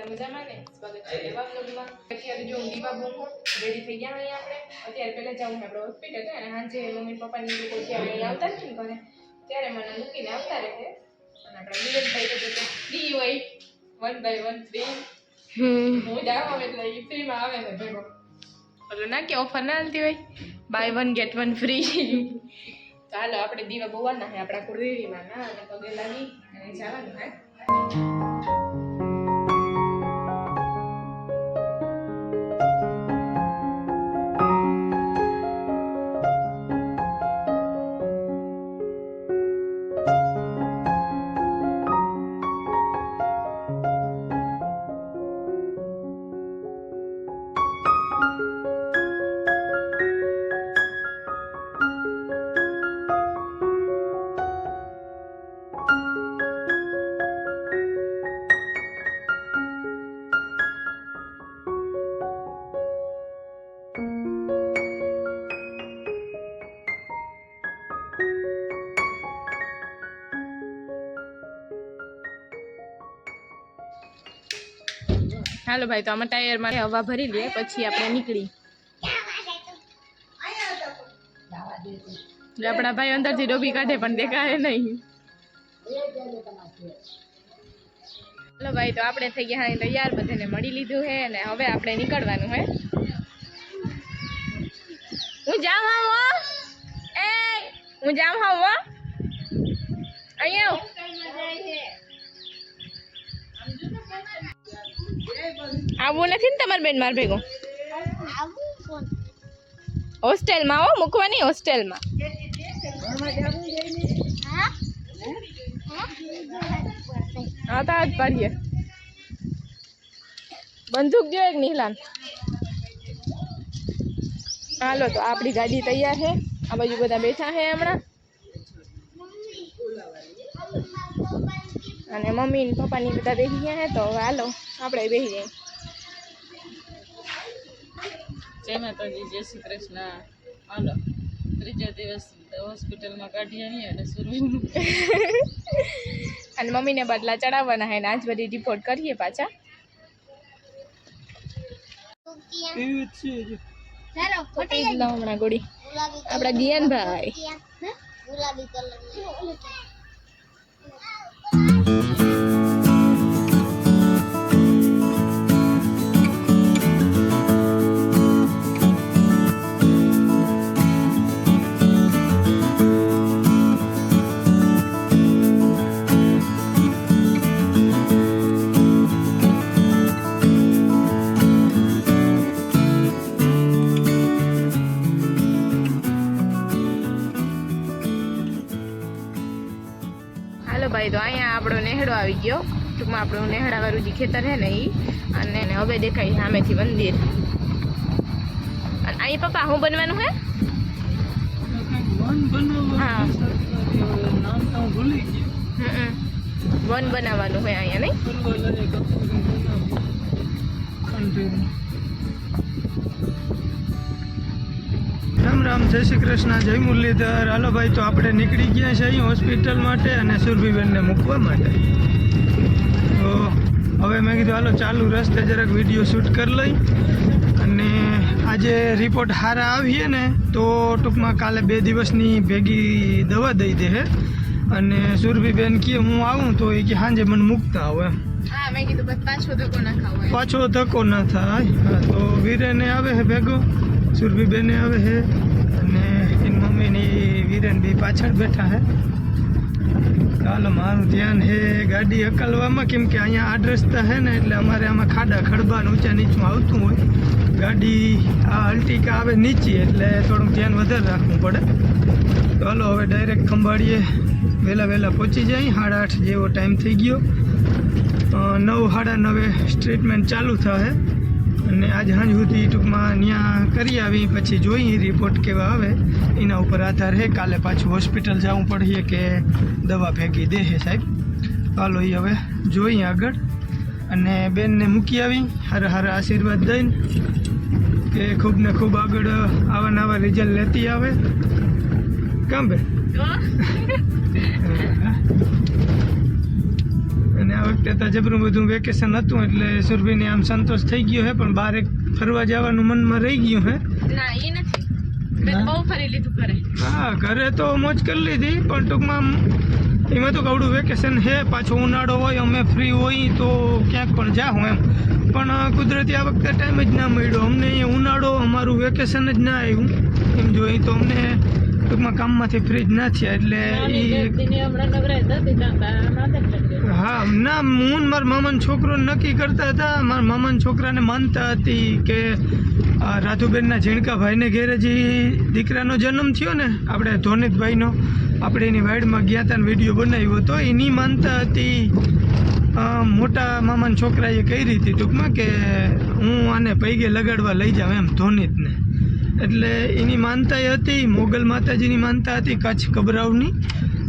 બધા મજામાં ને? સ્વાગત છે નવા બ્લોગમાં અત્યારે જો હું દીવા બહુ રેડી થઈ ગયા અહીંયા આપણે. અત્યારે પહેલાં જાઉં આપણે હોસ્પિટલ અને સાંજે મમ્મી પપ્પાની લોકો જ્યારે અહીં આવતા છે ને ઘરે ત્યારે મને મૂકીને આવતા રહે. અને આપણે નીરજભાઈ તો કે ફ્રી હોય. વન બાય વન ફ્રી હું જાઉં આવે એટલે એ ફ્રીમાં આવે ને ભેગો. એટલે ના કે ઓફર ના હાલતી હોય? Buy one get one free ચાલો આપણે દીવા બોવાના છે આપણા કુળદેવીમાં. ના અને પગે લાગી અને જવાનું હે. હાલો ભાઈ, તો આમાં ટાયરમાં હવા ભરી લઈએ, પછી આપણે નીકળી. એટલે આપણા ભાઈ અંદરથી ડોબી કાઢે, પણ દેખાય નહીં. હાલો ભાઈ, તો આપણે થઈ ગયા હા તૈયાર, બધાને મળી લીધું છે અને હવે આપણે નીકળવાનું હે. હું જામ હા હો? એ, હું જામ હા હો? અહીંયા આવ. નથી ને તમારે બેન માર ભેગું? હોસ્ટેલમાં હો, મૂકવાની હોસ્ટેલમાં. હા, તો આજ પાડીએ. બંદૂક જો એક નીલાન. હાલો, તો આપણી ગાડી તૈયાર છે. આ બાજુ બધા બેઠા છે હમણાં. અને મમ્મી ને પપ્પા ની બધા બેસી ગયા હે તો હવે હાલો આપણે બેસી જઈએ. જય માતાજી જય શ્રી કૃષ્ણ. હાલો ત્રીજો દિવસ હોસ્પિટલમાં કાઢી અને સુરવીન અને મમ્મીને બદલા ચડાવવાના છે આજ બધી રિપોર્ટ કરીએ પાછા. હમણાં ગોળી. આપણા દિયાનભાઈ. ગુલાબી કલર. હાલો આપણું નેહડાવાળું જે ખેતર છે ને એ અને હવે દેખાય સામેથી મંદિર. અને અહીં પપ્પા શું બનવાનું હે? હા. હું વન બનાવવાનું હોય અહીંયા, નહીં? રામ રામ, જય શ્રી કૃષ્ણ, જય મુરલીધર. હાલો ભાઈ, તો આપણે નીકળી ગયા છે અહીં હોસ્પિટલ માટે અને સુરભીબેનને મૂકવા માટે. હવે મેં કીધું હાલો ચાલુ રસ્તે જરાક વીડિયો શૂટ કરી લઈ. અને આજે રિપોર્ટ સારા આવીએ ને તો ટૂંકમાં કાલે બે દિવસની ભેગી દવા દઈ દે હે. અને સુરભીબેન કહે હું આવું. તો એ કે સાંજે મને મૂકતા આવો એમ. કીધું પાછો ધક્કો ના થાય. તો વીરેને આવે છે ભેગો સુરભીબેને આવે છે અને એની મમ્મીની વીરેન બી પાછળ બેઠા છે ચાલો, મારું ધ્યાન હે ગાડી હકલવામાં, કેમ કે અહીંયા આડ રસ્તા છે ને, એટલે અમારે આમાં ખાડા ખડબા ઊંચા નીચું આવતું હોય. ગાડી આ અલ્ટિકા આવે નીચી, એટલે થોડુંક ધ્યાન વધારે રાખવું પડે. ચાલો, હવે ડાયરેક્ટ ખંભાળીએ. વહેલા વહેલા પહોંચી જાય. સાડા આઠ જેવો ટાઈમ થઈ ગયો. નવ, સાડા નવે ટ્રીટમેન્ટ ચાલુ થશે. અને આજ સાંજ સુધી ટૂંકમાં ત્યાં કરી આવી, પછી જોઈએ રિપોર્ટ કેવા આવે. એના ઉપર આધાર હે કાલે પાછું હોસ્પિટલ જવું પડશે કે દવા ભેગી દે હે સાહેબ. હાલો એ હવે જોઈએ આગળ. અને બેનને મૂકી આવી, હારા હારા આશીર્વાદ દઈને, કે ખૂબ ને ખૂબ આગળ આવા નવા રિઝલ્ટ લેતી આવે. કામ બેન? વખતે તો જબરું બધું વેકેશન હતું એટલે સુરભીને આમ સંતોષ થઈ ગયો છે, પણ બહાર એક ફરવા જવાનું મનમાં રહી ગયું હે ના એ નથી. મેં બહુ ફરી લીધું ઘરે. હા ઘરે તો મોજ કરી લીધી પણ ટૂંકમાં એમાં તો કવડું વેકેશન છે પાછો ઉનાળો હોય અમે ફ્રી હોય તો ક્યાંક પણ જાઉં એમ. પણ કુદરતી આ વખતે ટાઈમ જ ના મળ્યો. અમને ઉનાળો અમારું વેકેશન જ ના આવ્યું. એમ જોઈએ તો અમને ટૂંકમાં કામમાંથી ફ્રી જ ના થયા એટલે. હા ના હું મારા મામાના છોકરો નક્કી કરતા હતા. મારા મામાના છોકરાને માનતા હતી કે રાધુબેનના ઝીણકાભાઈને ઘેરે જે દીકરાનો જન્મ થયો ને, આપણે ધોનિતભાઈનો, આપણે એની વાઈડમાં ગયા હતા વીડિયો બનાવ્યો હતો. એની માનતા હતી મોટા મામાના છોકરાએ કહી હતી ટૂંકમાં કે હું આને પૈગે લગાડવા લઈ જાઉં એમ ધોનિતને. એટલે એની માનતા એ હતી, મોગલ માતાજીની માનતા હતી, કચ્છ કબરાવની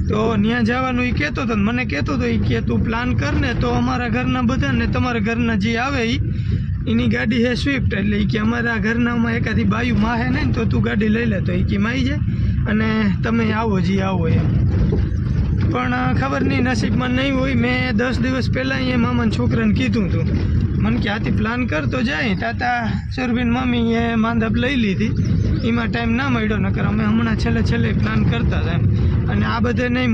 તો ત્યાં જવાનું એ કહેતો હતો મને કહેતો હતો એ કે તું પ્લાન કર ને તો અમારા ઘરના બધાને, તમારા ઘરના જે આવે એ એની ગાડી છે સ્વિફ્ટ એટલે એ કે અમારા ઘરનામાં એકાદી બાયું માહે ને તો તું ગાડી લઈ લે તો એ કે માઈ જાય અને તમે આવો જે આવો એમ. પણ ખબર નહીં, નસીબમાં નહીં હોય. મેં દસ દિવસ પહેલાં એ મામાના છોકરાને કીધું હતું મને કે આથી પ્લાન કર તો જાય. તાતા સુરબીન મમ્મીએ માંદપ લઈ લીધી. એમાં ટાઈમ ના મળ્યો, નકર અમે હમણાં છેલ્લે છેલ્લે પ્લાન કરતા હતા એમ. અને આ બધે નહીં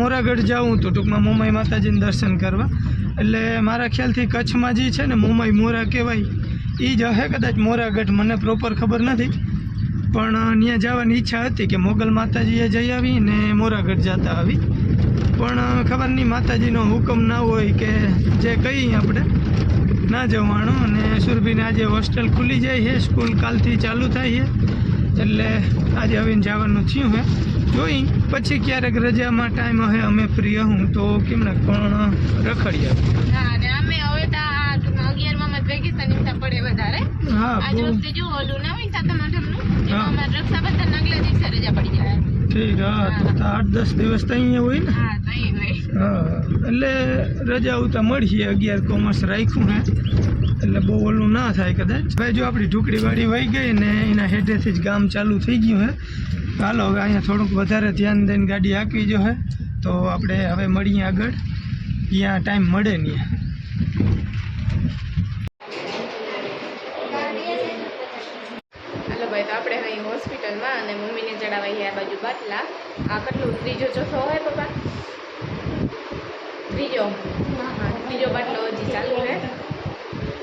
મોરાગઢ જાઉં તો ટૂંકમાં મોમાઈ માતાજીને દર્શન કરવા. એટલે મારા ખ્યાલથી કચ્છમાં જે છે ને મોમાઈ મોરા કહેવાય એ જ હશે કદાચ મોરાગઢ, મને પ્રોપર ખબર નથી. પણ ત્યાં જવાની ઈચ્છા હતી કે મોગલ માતાજીએ જઈ આવી ને મોરાગઢ જતા આવી. પણ ખબર નહીં, માતાજીનો હુકમ ના હોય કે જે કહી આપણે, ના જવાનું. અને સુરભીને આજે હોસ્ટેલ ખુલી જાય છે, સ્કૂલ કાલથી ચાલુ થાય છે. એટલે આજે આવીને જવાનું થયું હે. જોઈ પછી ક્યારેક રજામાં ટાઈમ હશે અમે ફ્રી હું તો કેમ ને પણ રખડી આવી હા અને અમે હવે તો અગિયારમાં માં વેકેશન એમ પડે વધારે. હા આજ વખતે જો ઓલું ના હોય સાતમ આઠમનું એમાં. અમારે રક્ષાબંધન આગલા દિવસે રજા પડી જાય. ઠીક હા તો આઠ દસ દિવસ તો અહીંયા હોય ને? હા હા એટલે રજા ઉતા મળીએ અગિયાર કોમર્સ રાખ્યું હે. એટલે બહુ ઓલું ના થાય કદાચ. ભાઈ જો આપણી ઢુકડી વાળી વહી ગઈ ને એના હેઠેથી જ ગામ ચાલુ થઈ ગયું હે. હાલો હવે અહીંયા થોડુંક વધારે ધ્યાન દઈને ગાડી આપી જો હે. તો આપણે હવે મળીએ આગળ. ત્યાં ટાઈમ મળે નહીં. ભાઈ, તો આપણે અહીં હોસ્પિટલમાં અને મમ્મીને ચડાવાઈએ આ બાજુ બાટલા. આ કેટલું? ત્રીજો ચોથો હોય પપ્પા? ત્રીજો. હા ત્રીજો બાટલો હજી ચાલુ છે.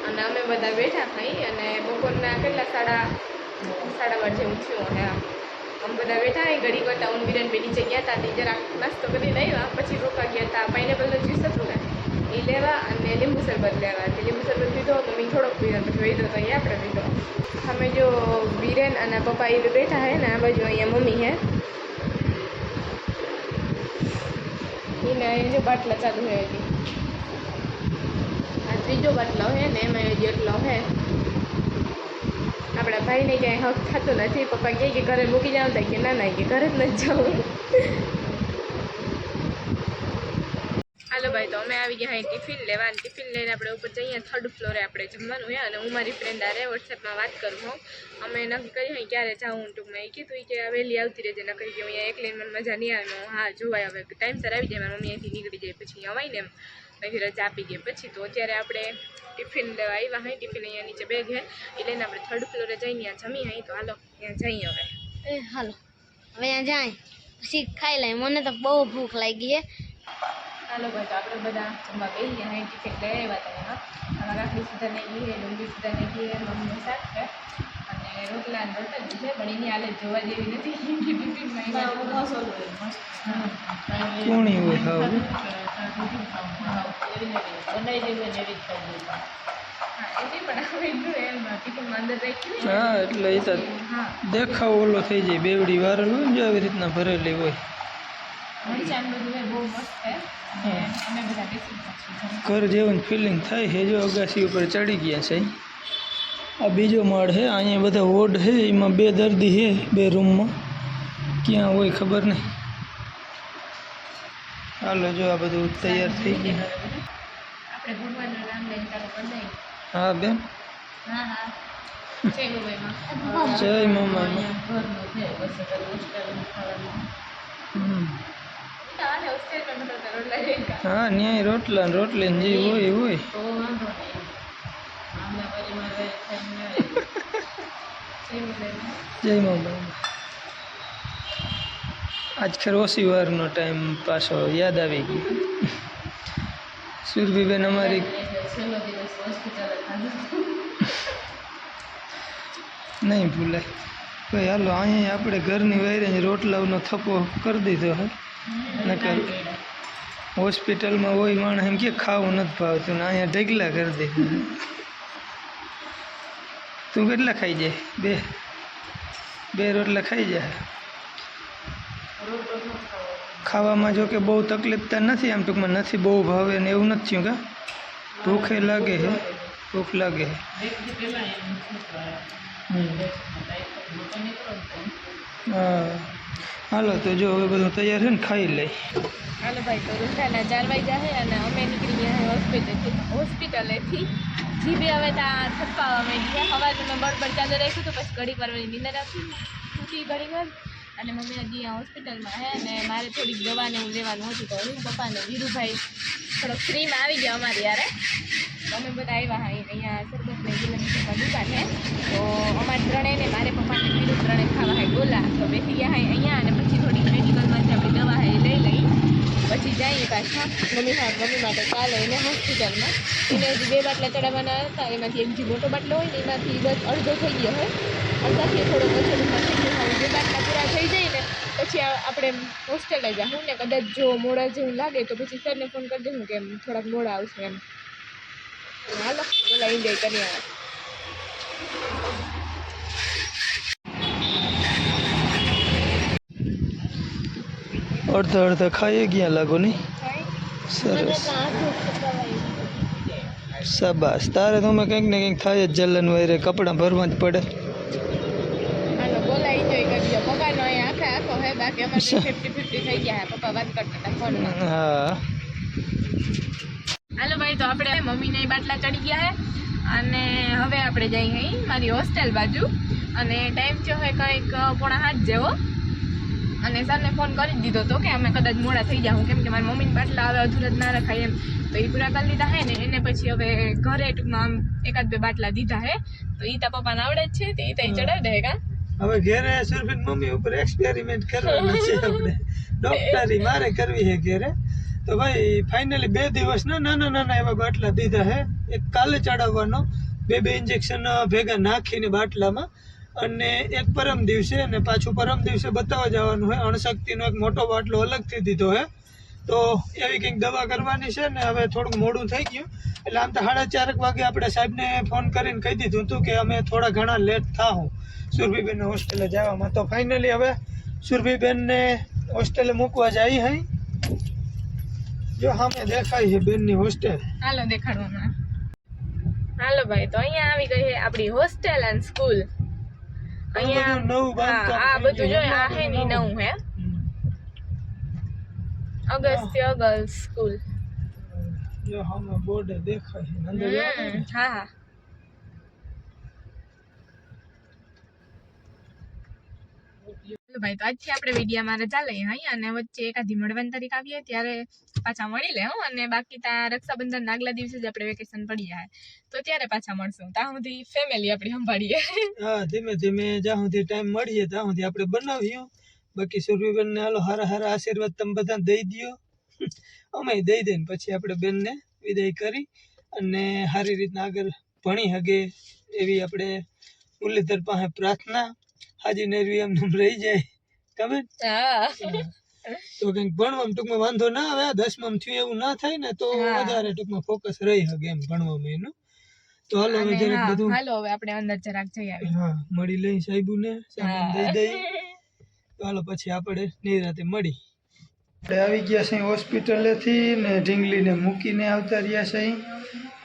અને અમે બધા બેઠા થઈ અને બપોરના કેટલા? સાડા સાડા બાર જેવું થયું હે અમે બધા બેઠા એ ઘડી કરતા વિરન બે નીચે ગયા હતા જરાક નાસ્તો કરી લેવા પછી રોકા ગયા હતા પાઇનેપલનો જ્યુસ હતું ને, એ લેવા અને લીંબુ શરબત લેવા. તે લીંબુ શરબત પીધો મમ્મી થોડોક પીધો પછી વહીધો તો અહીંયા આપણે પીધો. અમે જો બીરેન અને પપ્પા એ બેઠા હે ને, આ બાજુ અહીંયા મમ્મી હે. એને અહીં જો બાટલા ચાલુ હે આ ત્રીજો બાટલો હે ને, એમાં એટલો હે. આપણા ભાઈને ક્યાંય હક થતું નથી. પપ્પા કહે કે ઘરે મૂકી જાવ તો કે ના ના, કે ઘરે જ નથી જવું. હાલો ભાઈ, તો અમે આવી ગયા અહીં ટિફિન લેવા. અને ટિફિન લઈને આપણે ઉપર જઈએ થર્ડ ફ્લોરે આપણે જમવાનું હે. અને હું મારી ફ્રેન્ડ આરે વોટ્સએપમાં વાત કરું હું. અમે નક્કી કરી અહીં ક્યારે જાઉં ટૂંકમાં. એ કીધું કે વહેલી આવતી રહેજે, નકરી કે અહીંયા લઈને મને મજા નહીં આવે. હું હા, જોવાય હવે. ટાઈમસર આવી જાય, મારી મમ્મી અહીંથી નીકળી જાય, પછી અહીં અવાય ને એમ. અહીંથી રજા આપી દે પછી તો અત્યારે આપણે ટિફિન લેવા આવ્યા હોય ટિફિન અહીંયા નીચે બેગ હે એ લઈને આપણે થર્ડ ફ્લોરે જઈને ત્યાં જમી અહીં તો હાલો ત્યાં જઈએ હવે. એ હાલો. હવે ત્યાં જાય. પછી ખાઈ લઈએ. મને તો બહુ ભૂખ લાગી છે હાલો ભાઈ તો આપણે બધા જમવા બેસી ગયા અહીં ટિફિન લઈ આવ્યા હતા એમાં આમાં કાકડી સુધા નહીં ગઈ ડુંગળી સુધા નહીં ગઈ મમ્મીનું શાક છે અને રોટલા અને રોટલી છે પણ એની હાલત જોવા જેવી નથી. કોણી હોય હાવ. બનાવી દેવી એવી જ હા એટલું એ તો દેખાવ ઓલો થઈ જાય બેવડી વારેલું જો આવી રીતના ભરેલી હોય. ઘર જેવું ફિલિંગ થાય છે જો અગાસી ઉપર ચડી ગયા છે. આ બીજો માળ છે અહીંયા બધા વોર્ડ છે એમાં બે દર્દી છે બે રૂમમાં. ક્યાં હોય ખબર નહીં. હાલો જો આ બધું તૈયાર થઈ ગયું. આપણે ભગવાનનું નામ લઈને ચાલુ કરી દઈએ હા બેન? હા હા. જય ગોબાઈમાં જય મામા. અહીંયા ઘરનું છે બસ અત્યારે હોસ્ટેલનું ખાવાનું. હમ. તારે હોસ્ટેલમાં નતો તો રોટલા લેકા હા ન્યાય રોટલા ને રોટલી ને જે હોય એ હોય તો વાંધો નહીં આમના પરિવાર ખાઈને આવે. જય મા આજ ખેર ઓછી વારનો ટાઈમ પાછો યાદ આવી ગયો. સુરભીબેન અમારી નહીં ભૂલાય. ભાઈ હાલો, અહીંયા આપણે ઘરની વાયરે રોટલાનો થપ્પો કરી દીધો હે. નકર હોસ્પિટલમાં હોય માણસ એમ કે ખાવું નથી ભાવતું ને અહીંયા ઢગલા કરી દીધા તું કેટલા ખાઈ જાય બે બે રોટલા ખાઈ જાય ખાવામાં જો કે બહુ તકલીફ તો નથી આમ ટૂંકમાં નથી બહુ ભાવે ને એવું નથી થયું કા ભૂખે લાગે છે ભૂખ લાગે છે એકથી પહેલાં એમ છોકરા હમ. મોટો નીકળો ને તો હા હાલો તો જો હવે બધું તૈયાર છે ને ખાઈ લઈ હાલો ભાઈ તો રૂંધાના ચાર વાગ્યા છે અને અમે નીકળી ગયા છે હોસ્પિટલથી હોસ્પિટલેથી જીભે હવે ત્યાં થપાવા માંડી સવારે મેં બળબડ ચાલુ રાખ્યું હતું, પછી ઘડી વાર નીંદર આપી. ઉઠી ઘડી વાર. અને મમ્મી હજી અહીંયા હોસ્પિટલમાં હે અને મારે થોડીક દવાને હું લેવાનું હતું, તો હું પપ્પાને વીરુભાઈ થોડોક ફ્રીમાં આવી ગયા અમારી યારે. તો અમે બધા આવ્યા હા અહીંયા સરબત ને દુકાન છે તો અમારે ત્રણેયને મારે પપ્પાને વીરુ ત્રણે ખાવા હાય ગોલા. તો બેસી ગયા હા અહીંયા, અને પછી થોડીક મેડિકલમાંથી આપણી દવા હે લઈ લઈ પછી જઈએ પાછા. મમ્મી હા, મમ્મી માટે ચા લઈને હોસ્પિટલમાં એને હજી બે બાટલા ચડાવવાના હતા. એમાંથી એક જે મોટો બાટલો હોય ને એમાંથી બસ અડધો થઈ ગયો હોય. અડધાથી થોડો ઓછો બે બાટલા પૂરા થઈ જાય ને, પછી આપણે હોસ્ટેલે જાઉં ને, કદાચ જો મોડા જેવું લાગે તો પછી સરને ફોન કરી દઉં કે થોડાક મોડા આવશે એમ. હાલો, બોલા એન્જોય કરી આવે. અડધા અડધા ખાઈએ ગયા લાગો નહીં? સરસ. શાબાશ. તારે તો અમે કંઈક ને કંઈક થાય જ જલન વયરે કપડાં ભરવા જ પડે. હે બાકી અમારે ફિફ્ટી ફિફ્ટી થઈ ગયા હે. પપ્પા વાત કરતા હા. હાલો ભાઈ તો આપણે મમ્મીને બાટલા ચડી ગયા હે. અને હવે આપણે જઈએ મારી હોસ્ટેલ બાજુ. અને ટાઈમ થયો હોય કંઈક પોણા હાથ જેવો. અને સરને ફોન કરી દીધો હતો કે અમે કદાચ મોડા થઈ જાઉં કેમ કે મારી મમ્મીને બાટલા હવે અધૂરા જ ના રખાય એમ. તો એ પૂરા કરી લીધા હે ને એને પછી હવે ઘરે ટૂંકમાં એકાદ બે બાટલા દીધા હે. તો એ તા પપ્પાને આવડે જ છે તે ઈ તા ચડાવી દે કા? હવે ઘેરે સુરભીન મમ્મી ઉપર એક્સપેરિમેન્ટ કરવાનું છે આપણે. ડોક્ટરી મારે કરવી છે ઘેરે. તો ભાઈ ફાઇનલી બે દિવસના નાના નાના એવા બાટલા દીધા હે. એક કાલે ચડાવવાનો. બે બે ઇન્જેક્શન ભેગા નાખીને બાટલામાં. અને એક પરમ દિવસે અને પાછું પરમ દિવસે બતાવવા જવાનું હોય. અણશક્તિનો એક મોટો બાટલો અલગથી દીધો છે તો એવી કંઈક દવા કરવાની છે ને હવે થોડુંક મોડું થઈ ગયું. એટલે આમ તો સાડા ચારક વાગે આપણે સાહેબને ફોન કરીને કહી દીધું હતું કે અમે થોડા ઘણા લેટ થાઉં સુરભીબેનને હોસ્ટેલે જવામાં. તો ફાઇનલી હવે સુરભીબેનને હોસ્ટેલે મૂકવા જઈ હઈ જો સામે દેખાય છે બેનની હોસ્ટેલ. હાલો દેખાડવામાં. હાલો ભાઈ, તો અહીંયા આવી ગઈ છે આપણી હોસ્ટેલ એન્ડ સ્કૂલ. અહીંયા નવું આ બધું. જો આ હે ની નવું હે. Agastya girls school. જો સામે બોર્ડ દેખાય અંદર. હા હા. ચાલો ભાઈ, તો આજથી આપણે વીડિયો મારે ચાલે અહીં અને વચ્ચે એકાદી મળવાની તારીખ આવીએ ત્યારે પાછા મળી લે હું અને બાકી ત્યાં રક્ષાબંધન આગલા દિવસે જ આપણે વેકેશન પડી જાય. તો ત્યારે પાછા મળશું. ત્યાં સુધી ફેમિલી આપણી સંભાળીએ. હા, ધીમે ધીમે જ્યાં સુધી ટાઈમ મળીએ ત્યાં સુધી આપણે બનાવીએ. બાકી સુરભીબેનને હાલો હારા હારા આશીર્વાદ તમે બધા દઈ દ્યો. અમે દઈ દઈને પછી આપણે બેનને વિદાય કરી અને સારી રીતના આગળ ભણી શકે એવી આપણે મુરલીધર પાસે પ્રાર્થના હાજી નેરવી એમ રહી જાય. ખબર? તો કંઈક ભણવામાં ટૂંકમાં વાંધો ના આવે આ દસમામાં થયું એવું ના થાય ને તો વધારે ટૂંકમાં ફોકસ રહી શકે એમ ભણવામાં એનું. તો હાલો હવે જરાક બધું હાલો હવે આપણે અંદર જરાક જઈ આવી હા મળી લઈ સાહેબુને સામાન દઈ દઈ. તો હાલો પછી આપણે નિરાતે મળી. આપણે આવી ગયા છે હોસ્પિટલેથી ને ઢીંગલીને મૂકીને આવતા રહ્યા છે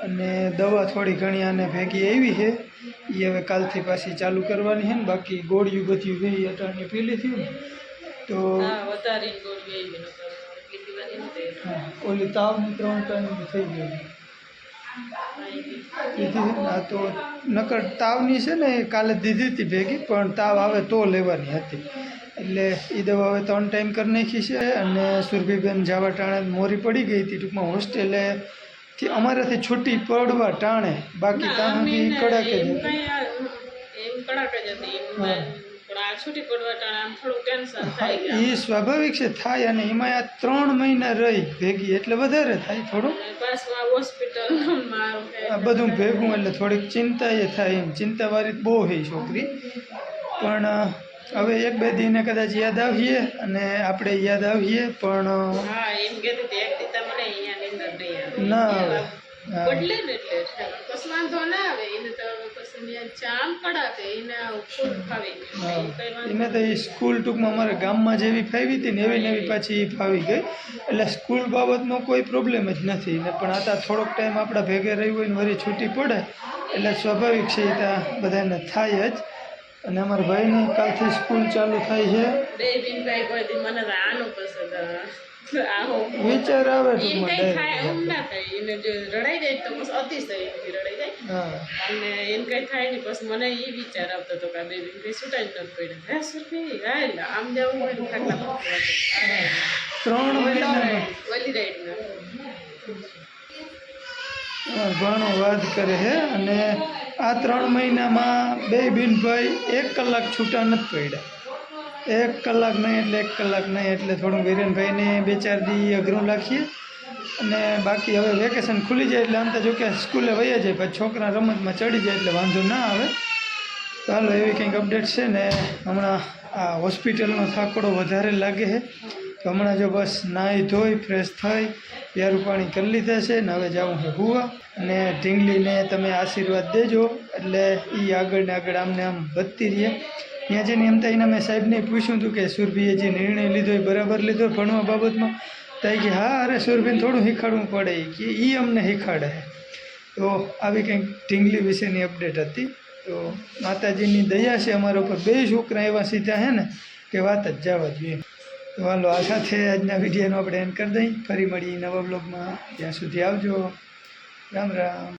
અને દવા થોડી ઘણી આને ભેગી આવી છે. એ હવે કાલથી પાછી ચાલુ કરવાની છે ને બાકી ગોળીઓ બધી ગઈ અટાણી પી લીધી ને તો ઓલી તાવની ત્રણ ટાઈમ થઈ ગયો દીધી આ તો નકર તાવની છે ને એ કાલે દીધી હતી ભેગી પણ તાવ આવે તો લેવાની હતી. એટલે એ દવા હવે ત્રણ ટાઈમ કરી નાખી છે અને સુરભીબેન જાવા ટાણે મોરી પડી ગઈ હતી ટૂંકમાં હોસ્ટેલે થી અમારાથી છૂટી પડવા ટાણે બાકી સુધી કડાકે જ એમ કડાક જ હતી કે એ સ્વાભાવિક છે થાય અને એમાં આ ત્રણ મહિના રહી ભેગી એટલે વધારે થાય થોડું. આ બધું ભેગું એટલે થોડીક ચિંતા એ થાય એમ. ચિંતાવાળી બહુ છે છોકરી. પણ હવે એક બે દીને કદાચ યાદ આવીએ અને આપણે યાદ આવીએ પણ હા એમ કહેતી ના આવે. બદલે એટલે પછી વાંધો ના આવે. એને તો પછી ચામ એને ફૂલ ફાવી. એને તો સ્કૂલ ટૂંકમાં અમારે ગામમાં જેવી ફાવી હતી ને એવી પાછી એ ફાવી ગઈ. એટલે સ્કૂલ બાબતનો કોઈ પ્રોબ્લેમ જ નથી. ને પણ આ થોડોક ટાઈમ આપણા ભેગે રહી હોય ને વળી છૂટી પડે. એટલે સ્વાભાવિક છે એ ત્યાં બધાને થાય જ. અને અમારા ભાઈની કાલથી સ્કૂલ ચાલુ થાય છે. બે બિનભાઈ કોઈ દી મને આનું પસંદ વિચાર આવે એ ટૂંકમાં કઈ થાય એમ ના થાય. એને જો રડાઈ જાય તો બસ અતિશય રડાઈ જાય. અને એમ કઈ થાય નહીં બસ મને એ વિચાર આવતો હતો કે આ બે બિનભાઈ છૂટાઈ જ નથી પડ્યા. હે સુરભી હાલ આમ જવું હોય તો ખાટલા ત્રણ વલી રાઈડના અમારો ભાણો વાત કરે છે અને આ ત્રણ મહિનામાં બે બિનભાઈ એક કલાક છૂટા નથી પડ્યા. એક કલાક નહીં એટલે એક કલાક નહીં એટલે થોડું વિરેનભાઈને બે ચાર દી અઘરું રાખીએ અને બાકી હવે વેકેશન ખુલી જાય એટલે આમ તો જો કે સ્કૂલે વહીએ જાય પછી છોકરા રમતમાં ચડી જાય એટલે વાંધો ના આવે. તો હાલો એવી કંઈક અપડેટ છે ને હમણાં આ હોસ્પિટલનો થાકડો વધારે લાગે છે. તો હમણાં જો બસ નાહી ધોઈ ફ્રેશ થઈ પ્યારું પાણી કરી લીધા છે ને હવે જાઉં છે હુવા. અને ઢીંગલીને તમે આશીર્વાદ દેજો એટલે એ આગળ ને આગળ આમને આમ વધતી રહે. ત્યાં જઈને એમ થાય એના મેં સાહેબને પૂછ્યું હતું કે સુરભીએ જે નિર્ણય લીધો એ બરાબર લીધો ભણવા બાબતમાં? તો કે, હા, અરે સુરભીને થોડું શીખાડવું પડે. કે એ અમને શીખાડે તો આવી કંઈક ઢીંગલી વિશેની અપડેટ હતી. તો માતાજીની દયા છે અમારા ઉપર. બે છોકરા એવા સીધા છે ને કે વાત જ જવા જોઈએ. તો હાલો, આ સાથે આજના વિડીયોનો આપણે એન્ડ કરી દઈ ફરી મળીએ નવા બ્લોગમાં ત્યાં સુધી આવજો. રામ રામ.